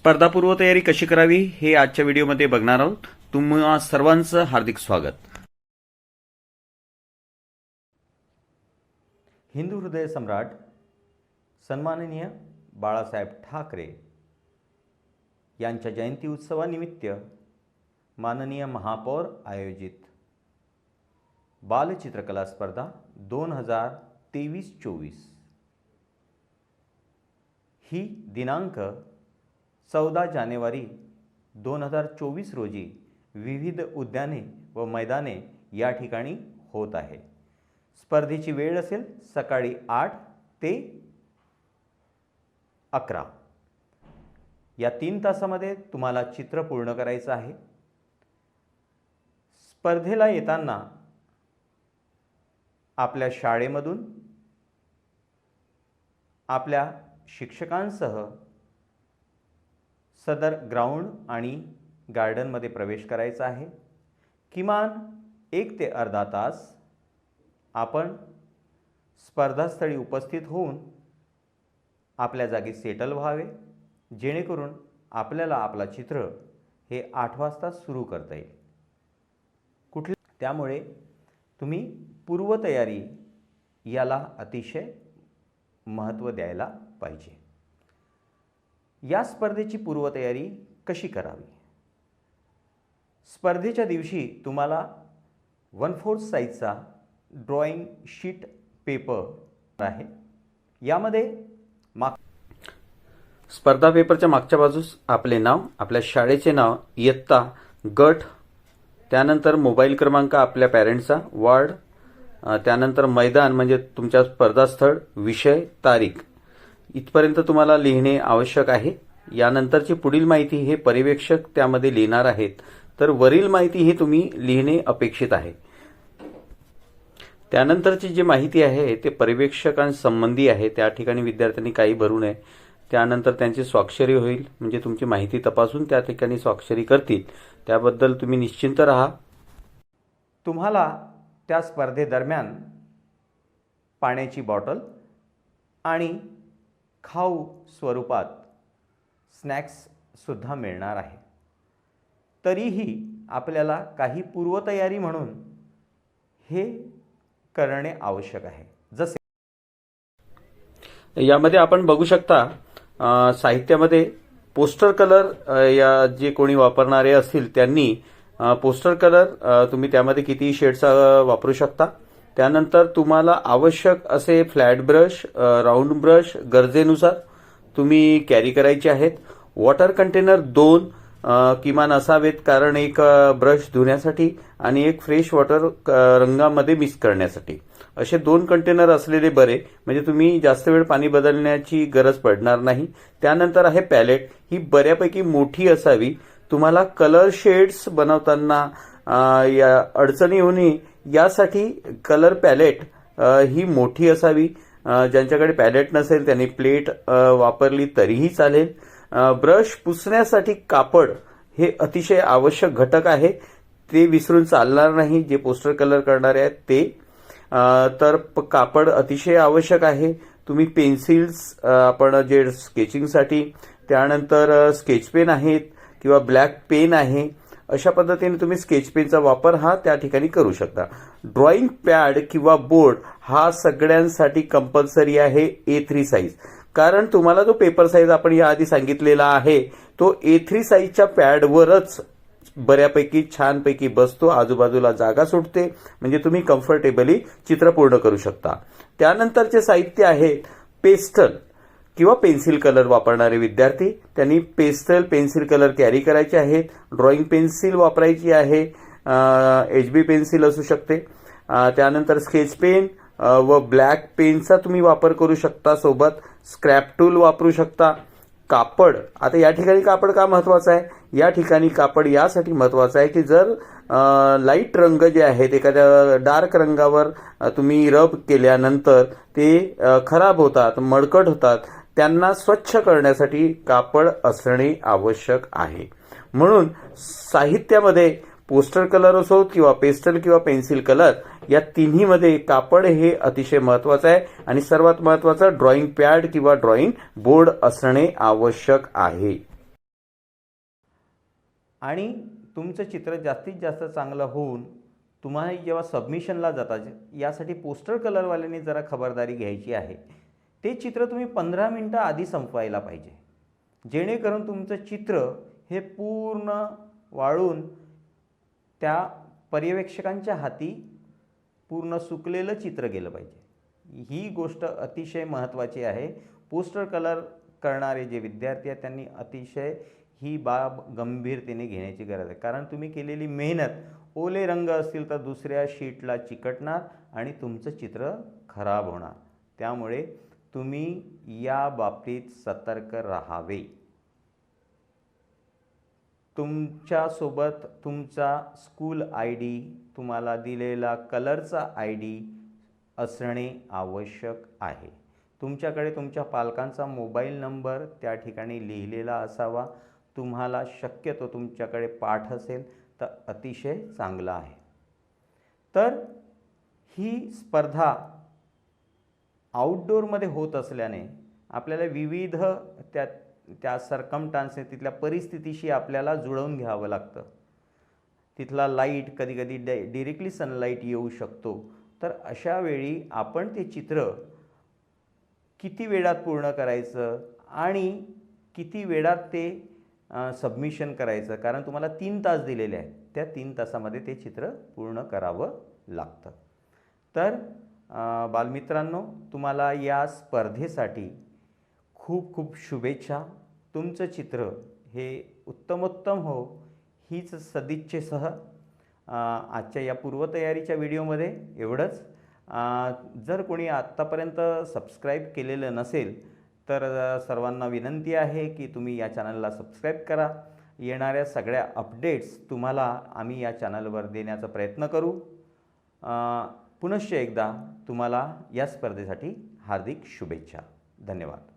स्पर्धापूर्व तयारी कशी करावी हे आजच्या व्हिडिओमध्ये बघणार आहोत. तुम्हा सर्वांचं हार्दिक स्वागत. हिंदू हृदय सम्राट सन्माननीय बाळासाहेब ठाकरे यांच्या जयंती उत्सवानिमित्त माननीय महापौर आयोजित बालचित्रकला स्पर्धा दोन हजार तेवीस चोवीस. ही दिनांक चौदा जानेवारी दोन हजार चोवीस रोजी विविध उद्याने व मैदाने या ठिकाणी होत आहे. स्पर्धेची वेळ असेल सकाळी आठ ते अकरा. या तीन तासामध्ये तुम्हाला चित्र पूर्ण करायचं आहे. स्पर्धेला येताना आपल्या शाळेमधून आपल्या शिक्षकांसह सदर ग्राउंड आणि गार्डनमध्ये प्रवेश करायचा आहे. किमान एक ते अर्धा तास आपण स्पर्धास्थळी उपस्थित होऊन आपल्या जागी सेटल व्हावे जेणेकरून आपल्याला आपला चित्र हे आठ वाजता सुरू करता येईल. कुठले त्यामुळे तुम्ही पूर्वतयारी याला अतिशय महत्त्व द्यायला पाहिजे. या स्पर्धेची पूर्वतयारी कशी करावी? स्पर्धेच्या दिवशी तुम्हाला वन फोर्थ साईजचा ड्रॉइंग शीट पेपर आहे. यामध्ये माग स्पर्धा पेपरच्या मागच्या बाजूस आपले नाव आपल्या शाळेचे नाव इयत्ता गट त्यानंतर मोबाईल क्रमांक आपल्या पॅरेंटचा वार्ड त्यानंतर मैदान म्हणजे तुमच्या स्पर्धास्थळ विषय तारीख. इथपर्यंत तुम्हाला लिहिणे आवश्यक आहे. यानंतरची पुढील माहिती हे पर्यवेक्षक त्यामध्ये लिहिणार आहेत. तर वरील माहिती ही तुम्ही लिहिणे अपेक्षित आहे. त्यानंतरची जी माहिती आहे ते पर्यवेक्षकांसंबंधी आहे. त्या ठिकाणी विद्यार्थ्यांनी काही भरू नये. त्यानंतर त्यांची स्वाक्षरी होईल. म्हणजे तुमची माहिती तपासून त्या ठिकाणी स्वाक्षरी करतील. त्याबद्दल तुम्ही निश्चिंत राहा. तुम्हाला त्या स्पर्धेदरम्यान पाण्याची बॉटल आणि खाऊ स्वरूपात स्नॅक्ससुद्धा मिळणार आहे. तरीही आपल्याला काही पूर्वतयारी म्हणून हे करणे आवश्यक आहे. जसे यामध्ये आपण बघू शकता साहित्यामध्ये पोस्टर कलर या जे कोणी वापरणारे असतील त्यांनी पोस्टर कलर तुम्ही त्यामध्ये किती शेडचा वापरू शकता. त्यानंतर तुम्हाला आवश्यक असे फ्लॅट ब्रश राऊंड ब्रश गरजेनुसार तुम्ही कॅरी करायचे आहेत. वॉटर कंटेनर दोन किमान असावेत कारण एक ब्रश धुण्यासाठी आणि एक फ्रेश वॉटर रंगामध्ये मिक्स करण्यासाठी. असे दोन कंटेनर असलेले बरे म्हणजे तुम्ही जास्त वेळ पाणी बदलण्याची गरज पडणार नाही. त्यानंतर आहे पॅलेट. ही बऱ्यापैकी मोठी असावी. तुम्हाला कलर शेड्स बनवताना या अडचणी येऊ नये यासाठी कलर पॅलेट ही मोठी असावी. ज्यांच्याकडे पॅलेट नसेल त्यांनी प्लेट वापरली तरीही चालेल. ब्रश पुसण्यासाठी कापड हे अतिशय आवश्यक घटक आहे. ते विसरून चालणार नाही जे पोस्टर कलर करणारे आहेत ते. तर प- कापड अतिशय आवश्यक आहे. तुम्ही पेन्सिल्स आपण जे स्केचिंगसाठी त्यानंतर स्केच पेन आहेत किंवा ब्लॅक पेन आहे. अशा पद्धतीने तुम्ही स्केच पेनचा वापर हा त्या ठिकाणी करू शकता. ड्रॉइंग पॅड किंवा बोर्ड हा सगळ्यांसाठी कंपल्सरी आहे ए थ्री साईज कारण तुम्हाला जो पेपर साईज आपण याआधी सांगितलेला आहे तो ए थ्री साईजच्या पॅडवरच बऱ्यापैकी छानपैकी बसतो आजूबाजूला जागा सुटते म्हणजे तुम्ही कम्फर्टेबली चित्र पूर्ण करू शकता. त्यानंतरचे साहित्य आहे पेस्टल. किंवा पेन्सिल कलर वापरणारे विद्यार्थी त्यांनी पेस्टल पेन्सिल कलर कॅरी करायचे आहेत ड्रॉइंग पेन्सिल वापरायची आहे एच बी पेन्सिल असू शकते. त्यानंतर स्केच पेन व ब्लॅक पेनचा तुम्ही वापर करू शकता सोबत स्क्रॅप टूल वापरू शकता. कापड आता या ठिकाणी कापड का महत्वाचं आहे? या ठिकाणी कापड यासाठी महत्वाचं आहे की जर लाइट रंग जे आहेत एखाद्या डार्क रंगावर तुम्ही रब केल्यानंतर ते खराब होतात मडकट होतात त्यांना स्वच्छ करण्यासाठी कापड असणे आवश्यक आहे. म्हणून साहित्यामध्ये पोस्टर कलर असो किंवा पेस्टल किंवा पेन्सिल कलर या तिन्हीमध्ये कापड हे अतिशय महत्वाचं आहे आणि सर्वात महत्वाचं ड्रॉइंग पॅड किंवा ड्रॉइंग बोर्ड असणे आवश्यक आहे. आणि तुमचं चित्र जास्तीत जास्त चांगलं होऊन तुम्हाला जेव्हा सबमिशनला जाता यासाठी पोस्टर कलरवाल्यांनी जरा खबरदारी घ्यायची आहे. ते चित्र तुम्ही पंधरा मिनटं आधी संपवायला पाहिजे. जेणेकरून तुमचं चित्र हे पूर्ण वाळून त्या पर्यवेक्षकांच्या हाती पूर्ण सुकलेलं चित्र गेलं पाहिजे. ही गोष्ट अतिशय महत्त्वाची आहे. पोस्टर कलर करणारे जे विद्यार्थी आहेत त्यांनी अतिशय ही बाब गंभीरतेने घेण्याची गरज आहे. कारण तुम्ही केलेली मेहनत ओले रंग असतील तर दुसऱ्या शीटला चिकटणार आणि तुमचं चित्र खराब होणार. त्यामुळे तुम्ही या बाबतीत सतर्क राहावे. तुमच्यासोबत तुमचा स्कूल आय डी तुम्हाला दिलेला कलरचा आय डी असणे आवश्यक आहे. तुमच्याकडे तुमच्या पालकांचा मोबाईल नंबर त्या ठिकाणी लिहिलेला असावा. तुम्हाला शक्यतो तुमच्याकडे पाठ असेल तर अतिशय चांगला आहे. तर ही स्पर्धा आउटडोअरमध्ये होत असल्याने आपल्याला विविध त्या त्या सरकमटान्सने तिथल्या परिस्थितीशी आपल्याला जुळवून घ्यावं लागतं. तिथला लाइट कधी कधी डे डिरेक्टली सनलाईट येऊ शकतो. तर अशा वेळी आपण ते चित्र किती वेळात पूर्ण करायचं आणि किती वेळात ते सबमिशन करायचं? कारण तुम्हाला तीन तास दिलेले आहेत. त्या तीन तासामध्ये ते चित्र पूर्ण करावं लागतं. तर बालमित्रांनो तुम्हाला या स्पर्धेसाठी खूप खूप शुभेच्छा. तुमचं चित्र हे उत्तमोत्तम हो हीच सदिच्छेसह आजच्या या पूर्वतयारीच्या व्हिडिओमध्ये एवढंच. जर कोणी आत्तापर्यंत सबस्क्राईब केलेलं नसेल तर सर्वांना विनंती आहे की तुम्ही या चॅनलला सबस्क्राईब करा. येणाऱ्या सगळ्या अपडेट्स तुम्हाला आम्ही या चॅनलवर देण्याचा प्रयत्न करू. पुनश्च एकदा तुम्हाला या स्पर्धेसाठी हार्दिक शुभेच्छा. धन्यवाद.